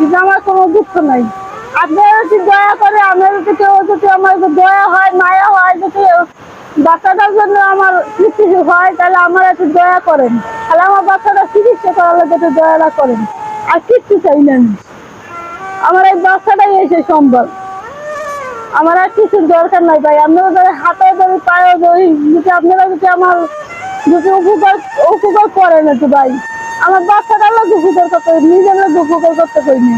দিদি আমার কোনো দুঃখ নাই। আপনারা যদি দয়া করে আমার কেউ যদি আমার দয়া হয়, মায়া হয়, যদি বাচ্চাটার জন্য আমার কিছু হয়, তাহলে আমার একটু দয়া করেন। তাহলে আমার বাচ্চাটা চিকিৎসা করালে যদি দয়াটা করেন। আর কিচ্ছু চাই না আমার এই বাচ্চাটাই এসে সম্বল। আমার আর কিছু দরকার নাই ভাই। আপনারা যদি হাতে ধরি পায়ে ধরি যদি আপনারা যদি আমার যদি উপকার উপকার করেন একটু ভাই। আমার বাচ্চাটা লোক উপকার করতে, নিজের লোক উপকার করতে পারিনি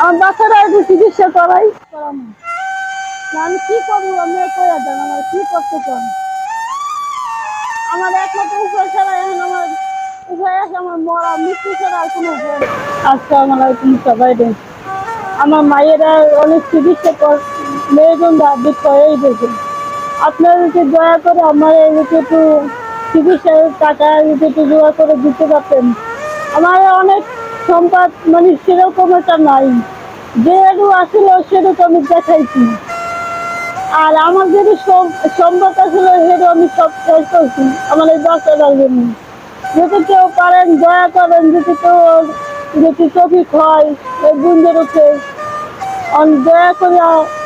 আমার বাচ্চাটা একটু চিকিৎসা করাই করানো। আমি কি করব? আপনারা কয়ে দেন আমার কি করতে চান আমার একমাত্র উপায় ছাড়া এখন আমার উপায় আছে, আমার মরা মৃত্যু ছাড়া আর কোনো উপায় নেই। আসসালামু আলাইকুম সবাই রে। আমার মায়েরা অনেক চিকিৎসা কর, মেয়েজন দাবি করেই দেখে আপনারা যদি দয়া করে আমার এদিকে একটু চিকিৎসার টাকা যদি জোগাড় করে দিতে পারতেন। আমার অনেক সম্পদ মানে সেরকম একটা নাই। যে একটু আসলে, সেরকম আমি দেখাইছি। আর আমার সম- সম্পদ আসলে সেটা আমি সব শেষ করছি আমার এই বাচ্চাটার জন্য। যদি কেউ পারেন, দয়া করেন, যদি কেউ, যদি টপিক হয়, এই বুঞ্জের উঠে। দয়া করে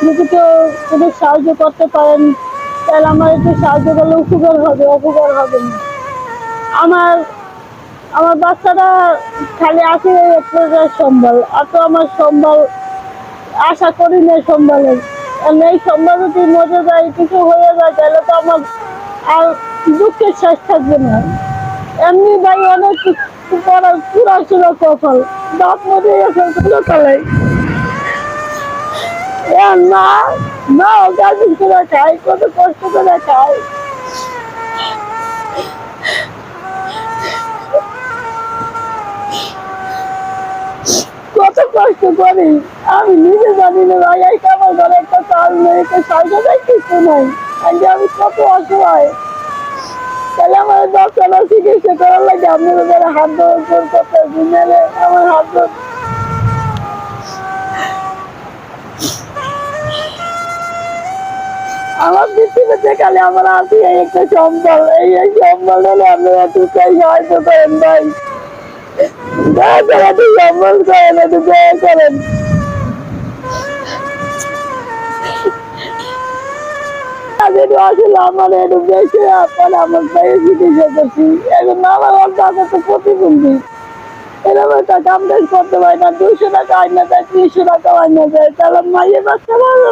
যদি কেউ যদি সাহায্য করতে পারেন তাহলে আমার একটু সাহায্য করলে উপকার হবে, অপকার হবে না। আমার আমার বাচ্চাটা খালি একটা সম্বল, আর তো আমার সম্বল আশা করি না সম্বলের। এই সম্বল যদি মজে যায়, কিছু হয়ে যায়, তাহলে তো আমার আর দুঃখের শেষ থাকবে না। এমনি ভাই অনেক করার পুরা ছিল কপাল। দাঁত মজে গেছে এ না না গাছ করে খাই কত কষ্ট করে খাই কত কষ্ট করি, আমি নিজে জানি না ভাই, এই আমার ঘরে একটা চাল নেই একটা সাইকেল নেই। কিছু নাই আমি কত অসহায়। তাহলে আমার বাচ্চারা চিকিৎসা করার লাগে আপনারা হাত ধরে করতে আমার হাত ধরে আমার পৃথিবীতে দেখালে আমার আছে এই একটা সম্বল, এই এই সম্বল হলে আপনারা দুটাই সাহায্য করেন ভাই দয়া সম্বল করেন, একটু দয়া করেন। আমার একটু বেশি আপনার আমার ভাইয়ের চিকিৎসা করছি এখন আমার দাদা তো প্রতিবন্ধী। এরকম একটা কাম কাজ করতে পারি না দুশো টাকা আয় না যায় তিনশো টাকা আয় না যায় তাহলে মাইয়ের বাচ্চা ভালো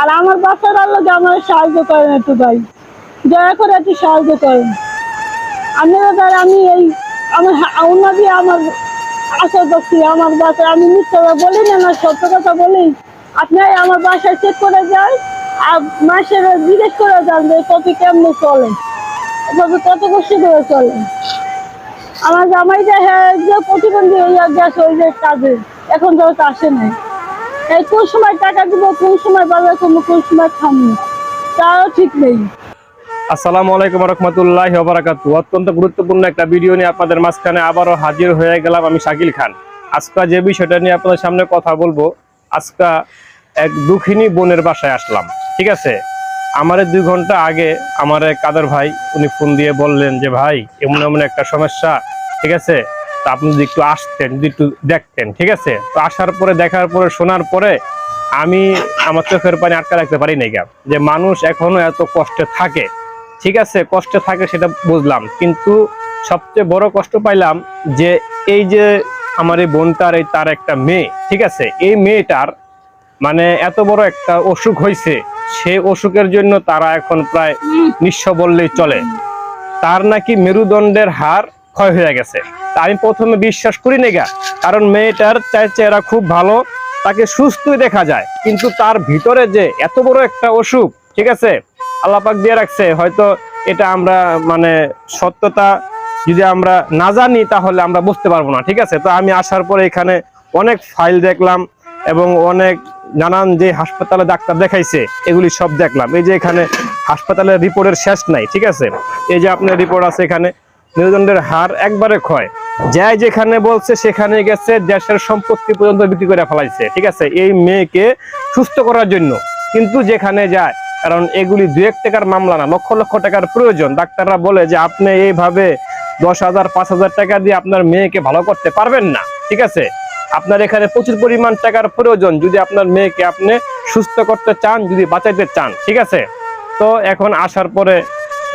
আর আমার বাচ্চারা লোক আমার সাহায্য করেন একটু ভাই। দয়া করে একটু সাহায্য করেন। আপনারা তার আমি এই আমার উন্নতি আমার আশা করছি আমার বাসায় আমি মিথ্যা বলি না না সত্য কথা বলি। আপনি আমার বাসায় চেক করে যান, আর মাসের জিজ্ঞেস করে যান যে কত কেমনে চলে, কত কত কষ্ট করে চলে। আমার জামাইটা হ্যাঁ যে প্রতিবন্ধী হইয়া গেছে ওই যে কাজে, এখন তো আসে নাই। এই কোন সময় টাকা দিব, কোন সময় বাজার করব, কোন সময় তাও ঠিক নেই। আসসালামু আলাইকুম রহমতুল্লাহ বারাকাত অত্যন্ত গুরুত্বপূর্ণ একটা ভিডিও নিয়ে আপনাদের মাঝখানে আবারও হাজির হয়ে গেলাম আমি শাকিল খান। আজকে যে বিষয়টা নিয়ে আপনাদের সামনে কথা বলব, আজকে এক দুঃখিনী বোনের বাসায় আসলাম, ঠিক আছে? আমার দুই ঘণ্টা আগে আমার কাদের ভাই উনি ফোন দিয়ে বললেন যে, ভাই, এমন এমন একটা সমস্যা, ঠিক আছে? তা আপনি যদি একটু আসতেন, যদি একটু দেখতেন, ঠিক আছে? তো আসার পরে, দেখার পরে, শোনার পরে আমি আমার চোখের পানি আটকা রাখতে পারি না যে মানুষ এখনও এত কষ্টে থাকে, ঠিক আছে? কষ্ট থাকে সেটা বুঝলাম। কিন্তু সবচেয়ে বড় কষ্ট পাইলাম যে এই যে আমার এই বোনটার এই তার একটা মেয়ে, ঠিক আছে? এই মেয়েটার মানে এত বড় একটা অসুখ হয়েছে সেই অসুখের জন্য তারা এখন প্রায় নিঃস্ব বললেই চলে। তার নাকি মেরুদণ্ডের হার ক্ষয় হয়ে গেছে। আমি প্রথমে বিশ্বাস করি না গা, কারণ মেয়েটার চেহারা খুব ভালো, তাকে সুস্থই দেখা যায়। কিন্তু তার ভিতরে যে এত বড় একটা অসুখ, ঠিক আছে? আল্লাপাক দিয়ে রাখছে, হয়তো এটা আমরা মানে সত্যতা যদি আমরা না জানি, তাহলে আমরা বুঝতে পারব না, ঠিক আছে? তো আমি আসার পরে এখানে অনেক ফাইল দেখলাম এবং অনেক নানান যে হাসপাতালে ডাক্তার দেখাইছে, এগুলি সব দেখলাম। এই যে এখানে হাসপাতালের রিপোর্টের শেষ নাই, ঠিক আছে? এই যে আপনার রিপোর্ট আছে এখানে মেরুদণ্ডের হার একবারে ক্ষয়। যাই যেখানে বলছে সেখানে গেছে, দেশের সম্পত্তি পর্যন্ত বিক্রি করে ফেলাইছে, ঠিক আছে? এই মেয়েকে সুস্থ করার জন্য। কিন্তু যেখানে যায়, কারণ এগুলি দু এক টাকার মামলা না, লক্ষ লক্ষ টাকার প্রয়োজন। ডাক্তাররা বলে যে আপনি এইভাবে দশ হাজার, পাঁচ হাজার টাকা দিয়ে আপনার মেয়েকে ভালো করতে পারবেন না, ঠিক আছে? আপনার এখানে প্রচুর পরিমাণ টাকার প্রয়োজন। যদি আপনার মেয়েকে আপনি সুস্থ করতে চান, যদি বাঁচাইতে চান, ঠিক আছে? তো এখন আসার পরে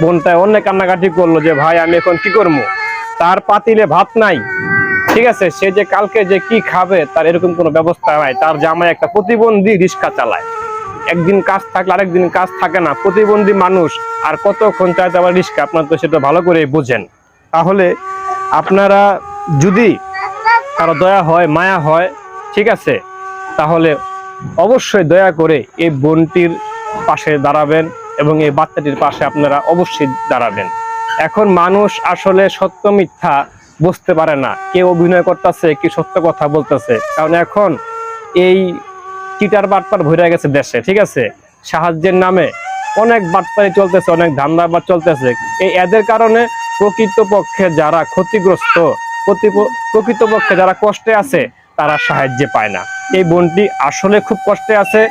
বোনটা অনেক কান্নাকাটি করল যে, ভাই, আমি এখন কি করব? তার পাতিলে ভাত নাই। ঠিক আছে? সে যে কালকে যে কি খাবে, তার এরকম কোনো ব্যবস্থা নাই। তার জামাই একটা প্রতিবন্ধী রিক্সা চালায়। একদিন কাজ থাকলে আরেকদিন কাজ থাকে না। প্রতিবন্ধী মানুষ আর কতক্ষণ চাইতে আবার রিক্সা? আপনার তো সেটা ভালো করে বোঝেন। তাহলে আপনারা যদি কারও দয়া হয়, মায়া হয়, ঠিক আছে? তাহলে অবশ্যই দয়া করে এই বোনটির পাশে দাঁড়াবেন। এবং এই বাচ্চাটির পাশে আপনারা অবশ্যই দাঁড়াবেন। এখন মানুষ আসলে সত্য মিথ্যা বুঝতে পারে না। কে অভিনয় করতেছে, কি সত্য কথা বলতেছে। কারণ এখন এই চিটার বাটপার ভরে গেছে দেশে, ঠিক আছে? সাহায্যের নামে অনেক বাটপারি চলতেছে, অনেক ধান্দাবাদ চলতেছে। এই এদের কারণে প্রকৃতপক্ষে যারা ক্ষতিগ্রস্ত প্রকৃতপক্ষে যারা কষ্টে আছে, তারা সাহায্যে পায় না। এই বোনটি আসলে খুব কষ্টে আছে।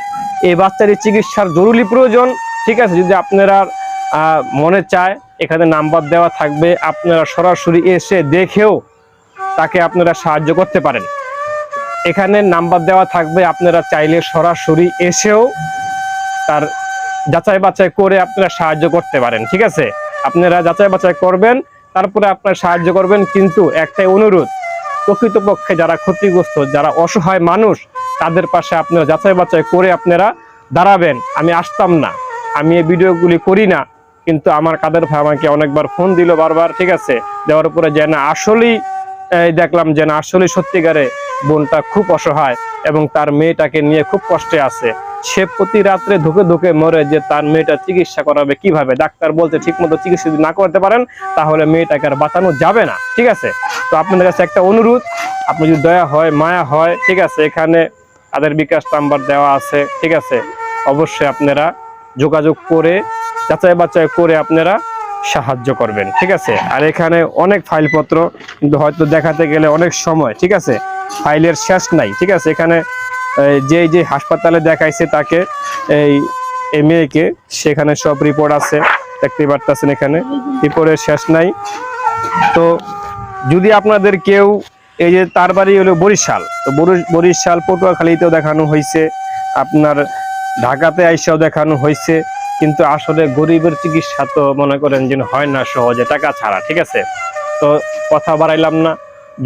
এই বাচ্চাটির চিকিৎসার জরুরি প্রয়োজন। ঠিক আছে, যদি আপনারা মনে চায় এখানে নাম্বার দেওয়া থাকবে, আপনারা সরাসরি এসে দেখেও তাকে আপনারা সাহায্য করতে পারেন। এখানে নাম্বার দেওয়া থাকবে, আপনারা চাইলে সরাসরি এসেও তার যাচাই বাছাই করে আপনারা সাহায্য করতে পারেন, ঠিক আছে? আপনারা যাচাই বাছাই করবেন, তারপরে আপনারা সাহায্য করবেন, কিন্তু একটাই অনুরোধ, প্রকৃতপক্ষে যারা ক্ষতিগ্রস্ত, যারা অসহায় মানুষ, তাদের পাশে আপনারা যাচাই বাছাই করে আপনারা দাঁড়াবেন। আমি আসতাম না। আমি এই ভিডিওগুলি করি না, কিন্তু আমার কাদের ভাই আমাকে অনেকবার ফোন দিল বারবার, ঠিক আছে? দেওয়ার পরে যে না আসলেই দেখলাম যে না আসলে সত্যিকারে বোনটা খুব অসহায় এবং তার মেয়েটাকে নিয়ে খুব কষ্টে আছে। সে প্রতি রাত্রে ধুকে ধুকে মরে যে তার মেয়েটা চিকিৎসা করাবে কীভাবে, ডাক্তার বলতে ঠিক মতো চিকিৎসা যদি না করতে পারেন, তাহলে মেয়েটাকে আর বাঁচানো যাবে না, ঠিক আছে? তো আপনাদের কাছে একটা অনুরোধ, আপনি যদি দয়া হয়, মায়া হয়, ঠিক আছে? এখানে তাদের বিকাশ নাম্বার দেওয়া আছে, ঠিক আছে? অবশ্যই আপনারা যোগাযোগ করে, যাচাই বাছাই করে আপনারা সাহায্য করবেন, ঠিক আছে? আর এখানে অনেক ফাইলপত্র কিন্তু হয়তো দেখাতে গেলে অনেক সময়, ঠিক আছে? ফাইলের শেষ নাই, ঠিক আছে? এখানে যে যে হাসপাতালে দেখাইছে তাকে, এই এই মেয়েকে, সেখানে সব রিপোর্ট আছে দেখতে পারতেছেন এখানে, রিপোর্টের শেষ নাই। তো যদি আপনাদের কেউ, এই যে তার বাড়ি হলো বরিশাল, তো বরি- বরিশাল পটুয়াখালীতেও দেখানো হয়েছে আপনার ঢাকাতে আইসাও দেখানো হয়েছে কিন্তু আসলে গরিবের চিকিৎসা তো মনে করেন যে হয় না সহজে, টাকা ছাড়া, ঠিক আছে? তো কথা বাড়াইলাম না,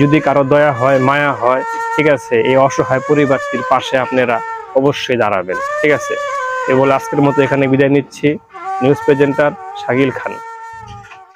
যদি কারও দয়া হয়, মায়া হয়, ঠিক আছে, এই অসহায় পরিবারটির পাশে আপনারা অবশ্যই দাঁড়াবেন, ঠিক আছে? এ বলে আজকের মতো এখানে বিদায় নিচ্ছি, নিউজ প্রেজেন্টার শাকিল খান।